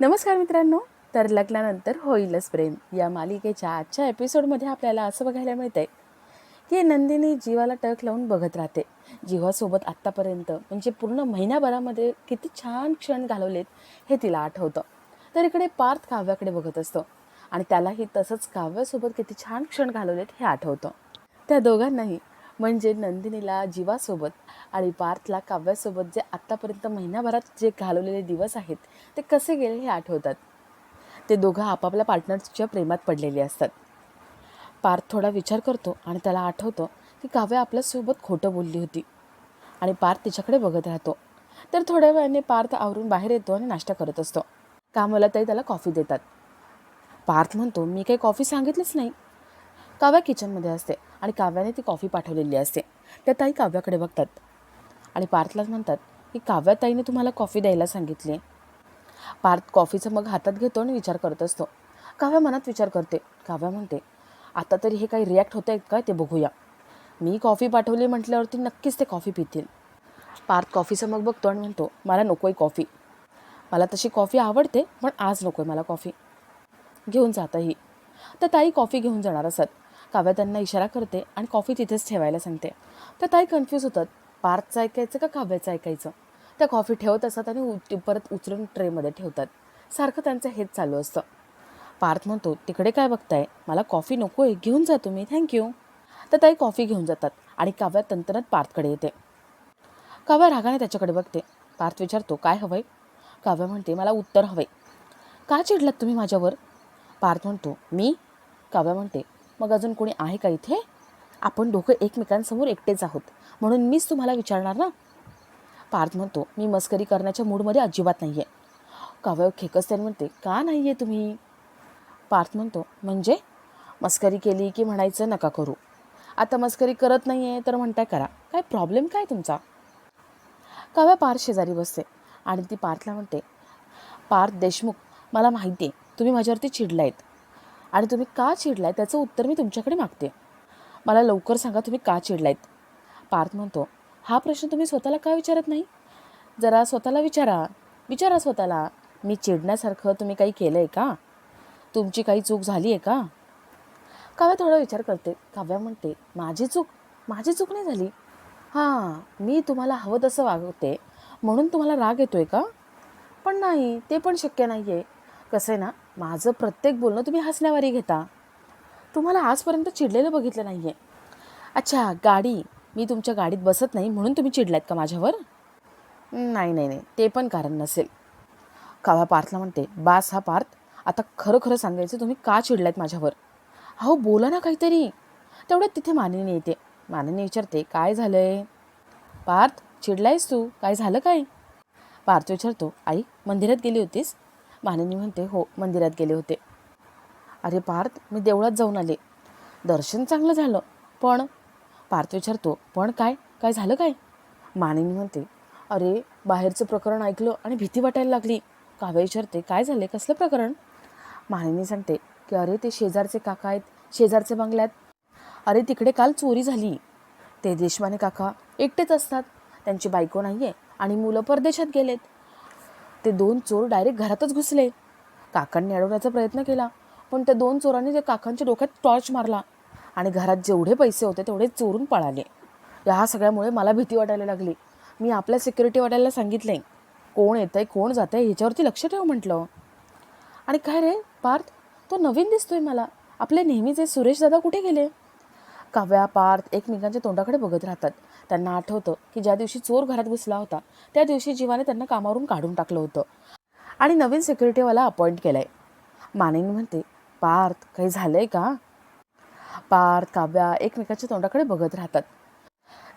नमस्कार मित्रांनो. तर लग्नानंतर होईलच प्रेम. या मालिकेच्या आजच्या एपिसोडमध्ये आपल्याला असं बघायला मिळतं आहे की नंदिनी जीवाला टक लावून बघत राहते. जीवासोबत आत्तापर्यंत म्हणजे पूर्ण महिन्याभरामध्ये किती छान क्षण घालवलेत हे तिला आठवतं. तर इकडे पार्थ काव्याकडे बघत असतो आणि त्यालाही तसंच काव्यासोबत किती छान क्षण घालवलेत हे आठवतं. त्या दोघांनाही म्हणजे नंदिनीला जीवासोबत आणि पार्थला काव्यासोबत जे आत्तापर्यंत महिन्याभरात जे घालवलेले दिवस आहेत ते कसे गेले हे आठवतात. ते दोघं आपापल्या पार्टनर्सच्या प्रेमात पडलेले असतात. पार्थ थोडा विचार करतो आणि त्याला आठवतो की काव्या आपल्यासोबत खोटं बोलली होती आणि पार्थ तिच्याकडे बघत राहतो. तर थोड्या वेळाने पार्थ आवरून बाहेर येतो आणि नाश्ता करत असतो. कामाला ताई त्याला कॉफी देतात. पार्थ म्हणतो मी काही कॉफी सांगितलीच नाही. काव्या किचनमध्ये असते आणि काव्याने ती कॉफी पाठवलेली असते. त्या ताई काव्याकडे बघतात. आणि पार्थलाच म्हणतात की काव्या ताईने तुम्हाला कॉफी द्यायला सांगितली. पार्थ कॉफीचं मग हातात घेतो आणि विचार करत असतो. काव्या मनात विचार करते. काव्या म्हणते आता तरी हे काही रिॲक्ट होत आहेत का ते बघूया. मी कॉफी पाठवली म्हटल्यावरती नक्कीच ते कॉफी पितील. पार्थ कॉफीचं मग बघतो आणि म्हणतो मला नको आहे कॉफी. मला तशी कॉफी आवडते पण आज नको आहे मला कॉफी. घेऊन जाता ही तर ताई कॉफी घेऊन जाणार असत. काव्या त्यांना इशारा करते आणि कॉफी तिथेच ठेवायला सांगते. तर ताई कन्फ्यूज होतात. पार्थचं ऐकायचं का काव्याचं ऐकायचं? त्या कॉफी ठेवत असतात आणि उ- परत उचलून ट्रेमध्ये ठेवतात. सारखं त्यांचं हेच चालू असतं. पार्थ म्हणतो तिकडे काय बघताय? मला कॉफी नको आहे घेऊन जा तुम्ही. थँक्यू तर ताई कॉफी घेऊन जातात आणि काव्या तंतनात पार्थकडे येते. काव्या रागाने त्याच्याकडे बघते. पार्थ विचारतो काय हवंय? काव्या म्हणते मला उत्तर हवंय. का चिडलात तुम्ही माझ्यावर? पार्थ म्हणतो मी? काव्या म्हणते मग अजून कोणी आहे का इथे? आपण दोघं एकमेकांसमोर एकटेच आहोत. म्हणून मीच तुम्हाला विचारणार ना? पार्थ म्हणतो मी मस्करी करण्याच्या मूडमध्ये अजिबात नाही आहे काव्य खेकसतेन म्हणते का नाही आहे तुम्ही? पार्थ म्हणतो म्हणजे? मस्करी केली की म्हणायचं नका करू. आता मस्करी करत नाही आहे तर म्हणताय करा. काय प्रॉब्लेम काय तुमचा? काव्या पार्थ शेजारी बसते आणि ती पार्थला म्हणते पार्थ देशमुख मला माहिती आहे तुम्ही माझ्यावरती चिडलायत. आणि तुम्ही का चिडलाय? त्याचं उत्तर मी तुमच्याकडे मागते. मला लवकर सांगा तुम्ही का चिडलायत. पार्थ म्हणतो हा प्रश्न तुम्ही स्वतःला का विचारत नाही? जरा स्वतःला विचारा. विचारा स्वतःला. मी चिडण्यासारखं तुम्ही काही केलं आहे का? तुमची काही चूक झाली आहे का? काव्या थोडा विचार करते. काव्या म्हणते माझी चूक? माझी चूक नाही झाली? हां मी तुम्हाला हवं तसं वागवते. म्हणून तुम्हाला राग येतो आहे का? पण नाही ते पण शक्य नाही आहे कसं आहे ना माझं प्रत्येक बोलणं तुम्ही हसण्यावारी घेता. तुम्हाला आजपर्यंत चिडलेलं बघितलं नाही आहे अच्छा गाडी मी तुमच्या गाडीत बसत नाही म्हणून तुम्ही चिडलात का माझ्यावर? नाही नाही नाही ते पण कारण नसेल. कावा पार्थला म्हणते बास हा पार्थ आता खरं खरं सांगायचं तुम्ही का चिडलात माझ्यावर? अहो बोला ना काहीतरी. तेवढ्यात तिथे मानिनी येते. मानिनी विचारते काय झालं आहे पार्थ चिडलायस तू? काय झालं काय? पार्थ विचारतो आई मंदिरात गेली होतीस? मानिनी म्हणते हो मंदिरात गेले होते. अरे पार्थ मी देवळात जाऊन आले. दर्शन चांगलं झालं. पण पार्थ विचारतो पण काय? काय झालं काय? मानिनी म्हणते अरे बाहेरचं प्रकरण ऐकलं आणि भीती वाटायला लागली. काव्य विचारते काय झाले? कसलं प्रकरण? मानिनी सांगते की अरे ते शेजारचे काका आहेत. शेजारचे बंगल्यात. अरे तिकडे काल चोरी झाली. ते देशमाने काका एकटेच असतात. त्यांची बायको नाही आहे आणि मुलं परदेशात गेलेत. ते दोन चोर डायरेक्ट घरातच घुसले. काकांनी अडवण्याचा प्रयत्न केला पण त्या दोन चोरांनी त्या काकांच्या डोक्यात टॉर्च मारला आणि घरात जेवढे पैसे होते तेवढे चोरून पळाले. या सगळ्यामुळे मला भीती वाटायला लागली. मी आपल्या सिक्युरिटीवाल्याला सांगितलं कोण येतं आहे कोण जातं आहे ह्याच्यावरती लक्ष ठेव म्हटलं. आणि काय रे पार्थ? तो नवीन दिसतोय मला. आपले नेहमीचे सुरेश दादा कुठे गेले? काव्या पार्थ एकमेकांच्या तोंडाकडे बघत राहतात. त्यांना आठवतं की ज्या दिवशी चोर घरात घुसला होता त्या दिवशी जीवाने त्यांना कामावरून काढून टाकलं होतं. आणि नवीन सिक्युरिटीवाला अपॉइंट केलं आहे मानेन म्हणते पार्थ काही झालं आहे का? पार्थ काव्या एकमेकाच्या तोंडाकडे बघत राहतात.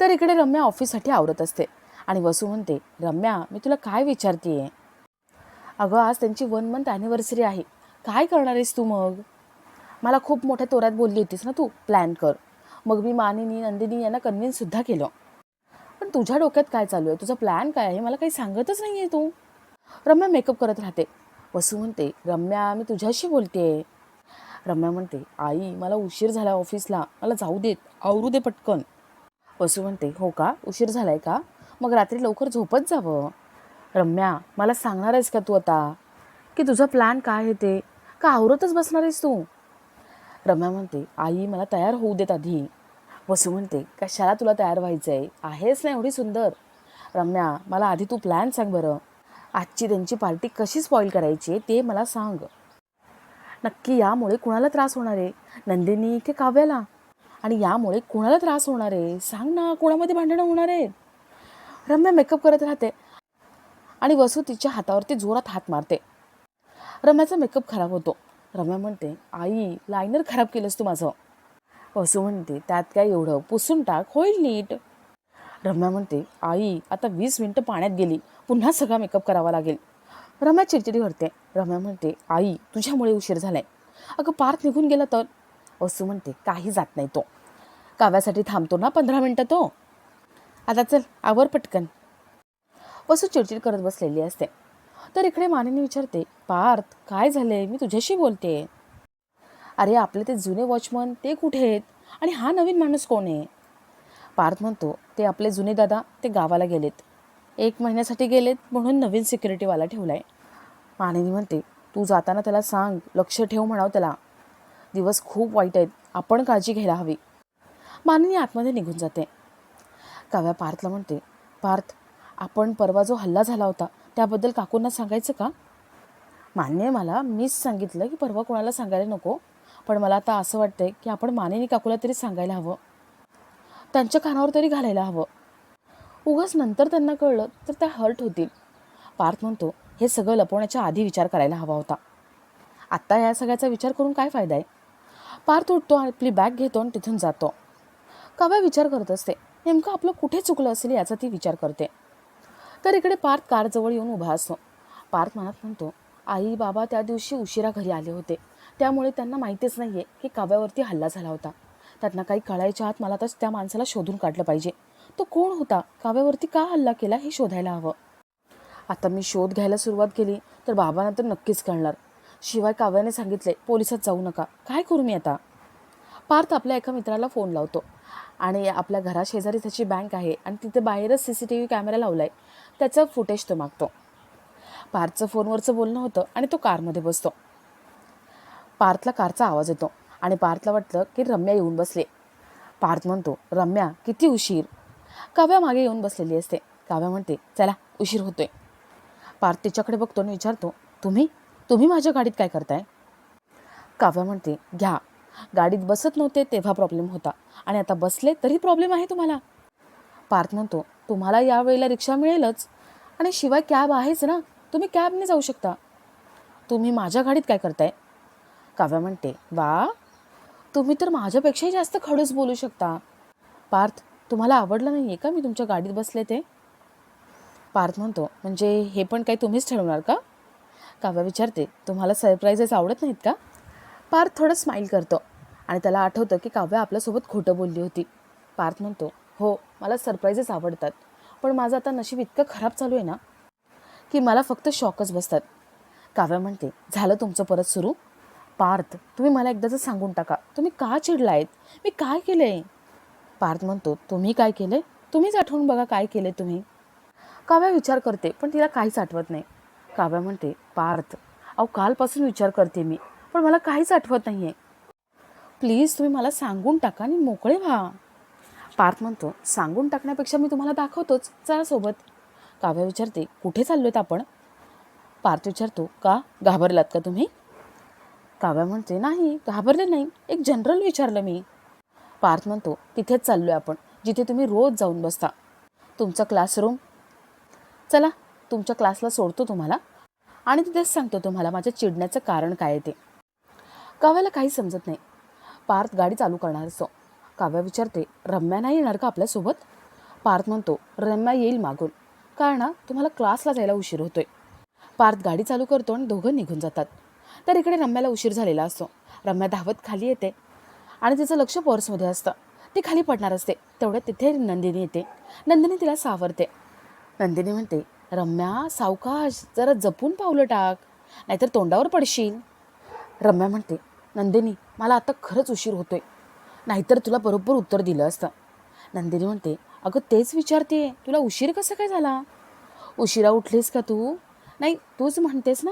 तर इकडे रम्या ऑफिससाठी आवरत असते आणि वसू म्हणते रम्या मी तुला काय विचारते अगं आज त्यांची वन मंथ ॲनिव्हर्सरी आहे. काय करणार आहेस तू मग? मला खूप मोठ्या तोऱ्यात बोलली होतीस ना तू प्लॅन कर. मग मी मानिनी नंदिनी यांना कन्व्हिन्ससुद्धा केलं. पण तुझ्या डोक्यात काय चालू आहे? तुझा प्लॅन काय आहे? मला काही सांगतच नाही आहे तू. रम्या मेकअप करत राहते. वसू म्हणते रम्या मी तुझ्याशी बोलते रम्या म्हणते आई मला उशीर झाला ऑफिसला मला जाऊ देत. आवरू दे पटकन. वसू म्हणते हो का? उशीर झालाय का? मग रात्री लवकर झोपत जावं रम्या मला सांगणार आहेस का तू आता? की तुझा प्लॅन काय आहे ते? का आवरतच बसणार आहेस तू? रम्या म्हणते आई मला तयार होऊ देत आधी. वसू म्हणते कशाला तुला तयार व्हायचं आहे आहेस ना एवढी सुंदर? रम्या मला आधी तू प्लॅन सांग बरं. आजची त्यांची पार्टी कशी स्पॉईल करायची आहे ते मला सांग. नक्की यामुळे कुणाला त्रास होणार आहे? नंदिनी की काव्याला? आणि यामुळे कुणाला त्रास होणार आहे? सांग ना कोणामध्ये भांडणं होणार आहे रम्या मेकअप करत राहते आणि वसू तिच्या हातावरती जोरात हात मारते. रम्याचा मेकअप खराब होतो. रम्या म्हणते आई लायनर खराब केलंस तू माझं. हो, वसू म्हणते. त्यात काय एवढं? पुसून टाक. होईल नीट. रम्या म्हणते आई आता वीस मिनटं पाण्यात गेली. पुन्हा सगळा मेकअप करावा लागेल. रम्या चिडचिडी करते. रम्या म्हणते आई तुझ्यामुळे उशीर झालाय. अगं पार्थ निघून गेला तर? वसू म्हणते काही जात नाही तो. काव्यासाठी थांबतो ना पंधरा मिनटं तो? आता चल आवर पटकन. वसू चिडचिड करत बसलेली असते. तर इकडे मानेने विचारते पार्थ काय झालंय? मी तुझ्याशी बोलते अरे आपले ते जुने वॉचमन ते कुठे आहेत? आणि हा नवीन माणूस कोण आहे? पार्थ म्हणतो ते आपले जुने दादा ते गावाला गेलेत. एक महिन्यासाठी गेलेत म्हणून नवीन सिक्युरिटीवाला ठेवला आहे मानिनी म्हणते तू जाताना त्याला सांग लक्ष ठेव म्हणाव त्याला. दिवस खूप वाईट आहेत आपण काळजी घ्यायला हवी. मानिनी आतमध्ये निघून जाते. काव्या पार्थला म्हणते पार्थ आपण परवा जो हल्ला झाला होता त्याबद्दल काकूंना सांगायचं का? मान्य आहे मला मीच सांगितलं की परवा कोणाला सांगायला नको. पण मला आता असं वाटतंय की आपण मानेनी काकूला तरी सांगायला हवं. त्यांच्या कानावर तरी घालायला हवं. उगाच नंतर त्यांना कळलं तर त्या हर्ट होतील. पार्थ म्हणतो हे सगळं लपवण्याच्या आधी विचार करायला हवा होता. आत्ता या सगळ्याचा विचार करून काय फायदा आहे? पार्थ उठतो आपली बॅग घेतो आणि तिथून जातो. काव्या विचार करत असते नेमकं आपलं कुठे चुकलं असेल याचा ती विचार करते. तर इकडे पार्थ कारजवळ येऊन उभा असतो. पार्थ मनात म्हणतो आई बाबा त्या दिवशी उशिरा घरी आले होते. त्यामुळे त्यांना माहितीच नाही आहे की काव्यावरती हल्ला झाला होता. त्यांना काही कळायच्या आत मला तर त्या माणसाला शोधून काढलं पाहिजे. तो कोण होता? काव्यावरती का हल्ला केला हे शोधायला हवं? आता मी शोध घ्यायला सुरुवात केली तर बाबांना तर नक्कीच कळणार. शिवाय काव्याने सांगितले पोलिसात जाऊ नका. काय करू मी आता? पार्थ आपल्या एका मित्राला फोन लावतो. आणि आपल्या घराशेजारी त्याची बँक आहे आणि तिथे बाहेरच C C T V camera लावला आहे त्याचं फुटेज तो मागतो. पार्थचं फोनवरचं बोलणं होतं आणि तो कारमध्ये बसतो. पार्थला कारचा आवाज येतो आणि पार्थला वाटलं की रम्या येऊन बसले. पार्थ म्हणतो रम्या किती उशीर. काव्या मागे येऊन बसलेली असते. काव्या म्हणते चला उशीर होतोय. पार्थ तिच्याकडे बघतो आणि विचारतो तुम्ही? तुम्ही माझ्या गाडीत काय करताय? काव्या म्हणते घ्या. गाडीत बसत नव्हते तेव्हा प्रॉब्लेम होता. आणि आता बसले तरी प्रॉब्लेम आहे तुम्हाला. पार्थ म्हणतो तुम्हाला यावेळेला रिक्षा मिळेलच. आणि शिवाय कॅब आहेच ना. तुम्ही कॅबने जाऊ शकता. तुम्ही माझ्या गाडीत काय करताय? काव्या म्हणते वा तुम्ही तर माझ्यापेक्षाही जास्त खडूस बोलू शकता. पार्थ तुम्हाला आवडलं नाही आहे का मी तुमच्या गाडीत बसले ते? पार्थ म्हणतो म्हणजे हे पण काही तुम्हीच ठरवणार का? काव्या विचारते तुम्हाला सरप्राईजेस आवडत नाहीत का? पार्थ थोडं स्माईल करतो आणि त्याला आठवतं की काव्या आपल्यासोबत खोटं बोलली होती. पार्थ म्हणतो हो मला सरप्राईजेस आवडतात पण माझं आता नशीब इतकं खराब चालू आहे ना की मला फक्त शॉकच बसतात. काव्या म्हणते झालं तुमचं परत सुरू? पार्थ तुम्ही मला एकदाचं सांगून टाका. तुम्ही का चिडलायत? मी काय केलं आहे पार्थ म्हणतो तुम्ही काय केलं तुम्हीच आठवून बघा काय केलं तुम्ही. काव्या विचार करते पण तिला काहीच आठवत नाही. काव्या म्हणते पार्थ अहो कालपासून विचार करते मी पण मला काहीच आठवत नाही आहे प्लीज तुम्ही मला सांगून टाका आणि मोकळे व्हा. पार्थ म्हणतो सांगून टाकण्यापेक्षा मी तुम्हाला दाखवतोच चला सोबत. काव्या विचारते कुठे चाललो आहेत आपण? पार्थ विचारतो का? घाबरलात का तुम्ही? काव्या म्हणते नाही घाबरले नाही. एक जनरल विचारलं मी. पार्थ म्हणतो तिथेच चाललो आहे आपण. जिथे तुम्ही रोज जाऊन बसता. तुमचा क्लासरूम चला तुमच्या क्लासला सोडतो तुम्हाला. आणि तिथेच सांगतो तुम्हाला माझ्या चिडण्याचं कारण काय आहे ते. काव्याला काही समजत नाही. पार्थ गाडी चालू करणार असतो. काव्या विचारते रम्या नाही येणार का आपल्यासोबत पार्थ म्हणतो रम्या येईल मागून. कारण तुम्हाला क्लासला जायला उशीर होतोय. पार्थ गाडी चालू करतो आणि दोघं निघून जातात. तर इकडे रम्याला उशीर झालेला असतो. रम्या धावत खाली येते. आणि तिचं लक्ष पर्समध्ये असतं. ती खाली पडणार असते. तेवढ्यात तिथे नंदिनी येते. नंदिनी तिला सावरते. नंदिनी म्हणते रम्या सावकाश जरा जपून पावलं टाक. नाहीतर तोंडावर पडशील. रम्या म्हणते नंदिनी मला आता खरंच उशीर होतोय. नाहीतर तुला बरोबर उत्तर दिलं असतं. नंदिनी म्हणते अगं तेच विचारते. तुला उशीर कसं काय झाला? उशिरा उठलीस का तू? नाही तूच म्हणतेस ना.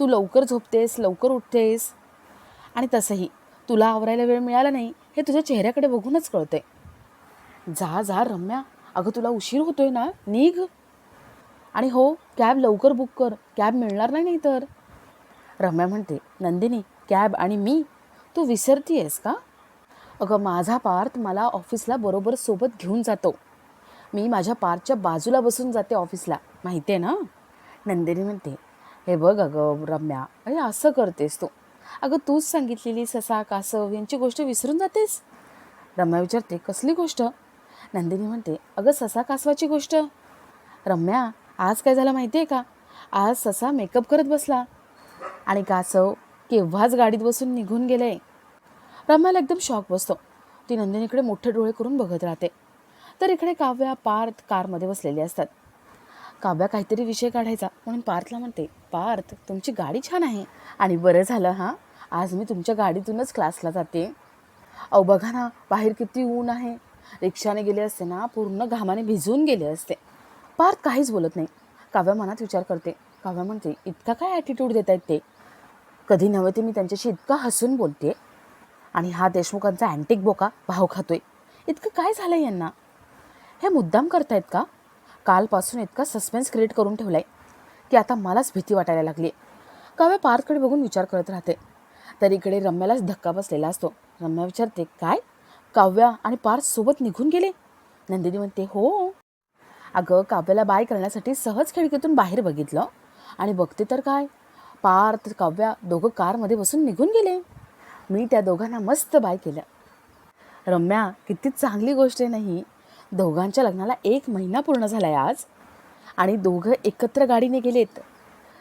तू लवकर झोपतेस लवकर उठतेस. आणि तसंही तुला आवरायला वेळ मिळाला नाही हे तुझ्या चेहऱ्याकडे बघूनच कळते जा जा रम्या. अगं तुला उशीर होतोय ना? निघ. आणि हो कॅब लवकर बुक कर. कॅब मिळणार नाही नाही तर रम्या म्हणते नंदिनी कॅब आणि मी? तू विसरती आहेस का? अगं माझा पार्थ मला ऑफिसला बरोबर सोबत घेऊन जातो. मी माझ्या पार्थच्या बाजूला बसून जाते ऑफिसला. माहिती आहे ना? नंदिनी म्हणते हे बघ अगं रम्या अरे असं करतेस तू. अगं तूच सांगितलेली ससा कासव यांची गोष्ट विसरून जातेस? रम्या विचारते कसली गोष्ट? नंदिनी म्हणते अगं ससा कासवाची गोष्ट. रम्या आज काय झालं माहिती आहे का? आज ससा मेकअप करत बसला. आणि कासव केव्हाच गाडीत बसून निघून गेले. रम्याला एकदम शॉक बसतो. ती नंदिनीकडे मोठे डोळे करून बघत राहते. तर इकडे काव्या पार्थ कारमध्ये बसलेली असतात. काव्या काहीतरी विषय काढायचा. म्हणून पार्थला म्हणते पार्थ तुमची गाडी छान आहे. आणि बरं झालं हां. आज मी तुमच्या गाडीतूनच क्लासला जाते. अहो बघा ना बाहेर किती ऊन आहे. रिक्षाने गेले असते ना पूर्ण घामाने भिजून गेले असते. पार्थ काहीच बोलत नाही. काव्या मनात विचार करते. काव्या म्हणते इतका काय ॲटिट्यूड देत आहेत ते? कधी नव्हे ते मी त्यांच्याशी इतका हसून बोलते. आणि हा देशमुखांचा अँटिक बोका भाव खातोय. इतकं काय झालं यांना? हे मुद्दाम करतायत का? कालपासून इतका सस्पेन्स क्रिएट करून ठेवलाय की आता मलाच भीती वाटायला लागली काव्या पार्थकडे बघून विचार करत राहते. तर इकडे रम्यालाच धक्का बसलेला असतो. रम्या विचारते काय? काव्या आणि पार्थ सोबत निघून गेले? नंदिनी म्हणते हो. अगं काव्याला बाय करण्यासाठी सहज खिडकीतून बाहेर बघितलं. आणि बघते तर काय? पार्थ काव्या दोघं कारमध्ये बसून निघून गेले. मी त्या दोघांना मस्त बाय केलं. रम्या किती चांगली गोष्ट आहे नाही दोघांच्या लग्नाला एक महिना पूर्ण झाला आहे आज. आणि दोघं एकत्र गाडीने गेलेत.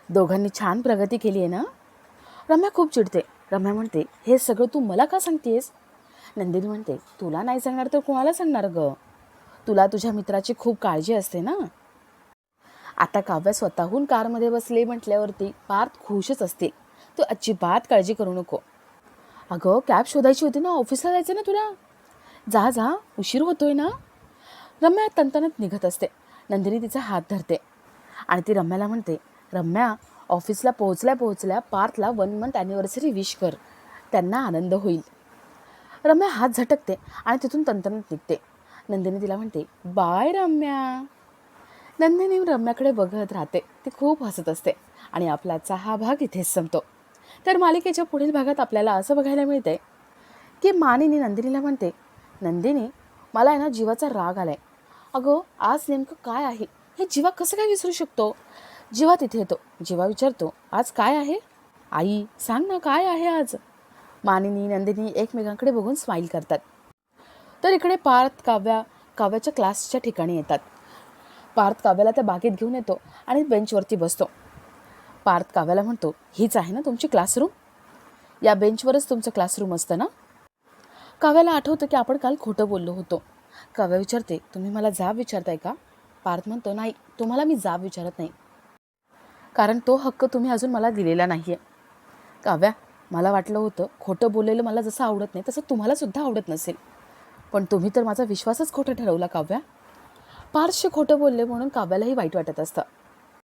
दोघांनी छान प्रगती केली आहे ना? रम्या खूप चिडते. रम्या म्हणते हे सगळं तू मला का सांगतेस? नंदिनी म्हणते तुला नाही सांगणार तर कोणाला सांगणार ग? तुला तुझ्या मित्राची खूप काळजी असते ना? आता काव्या स्वतःहून कारमध्ये बसले म्हटल्यावरती पार्थ खुशच असते. तू अजिबात काळजी करू नको. अगं कॅब शोधायची होती ना? ऑफिसला जायचं ना तुला? जा जा उशीर होतोय ना? रम्या तंतनत निघत असते. नंदिनी तिचा हात धरते. आणि ती रम्याला म्हणते रम्या ऑफिसला पोहोचल्या पोहोचल्या पार्थला वन मंथ ॲनिव्हर्सरी विश कर. त्यांना आनंद होईल. रम्या हात झटकते आणि तिथून तंतनत निघते. नंदिनी तिला म्हणते बाय रम्या. नंदिनी रम्याकडे बघत राहते. ती खूप हसत असते आणि आपलाचा हा भाग इथेच संपतो. तर मालिकेच्या पुढील भागात आपल्याला असं बघायला मिळते की मानिनी नंदिनीला म्हणते नंदिनी मला आहे ना जीवाचा राग आलाय. अगं आज नेमकं काय आहे? हे जीवा कसं काय विसरू शकतो? जीवा तिथे येतो. जीवा विचारतो आज काय आहे? आई सांग ना काय आहे आज? मानिनी नंदिनी एकमेकांकडे बघून स्माईल करतात. तर इकडे पार्थ काव्या काव्याच्या क्लासच्या ठिकाणी येतात. पार्थ काव्याला त्या बागेत घेऊन येतो आणि बेंचवरती बसतो. पार्थ काव्याला म्हणतो हीच आहे ना तुमची क्लासरूम या बेंचवरच तुमचं क्लासरूम असतं ना? काव्याला आठवतं की आपण काल खोटं बोललो होतो. काव्या विचारते तुम्ही मला जाब विचारताय का? पार्थ म्हणतो नाही तुम्हाला मी जाब विचारत नाही. कारण तो हक्क तुम्ही अजून मला दिलेला नाही आहे काव्या मला वाटलं होतं खोटं बोललेलं मला जसं आवडत नाही तसं तुम्हालासुद्धा आवडत नसेल. पण तुम्ही तर माझा विश्वासच खोटं ठरवला काव्या. पार्श्य खोटं बोलले म्हणून काव्यालाही वाईट वाटत असतं.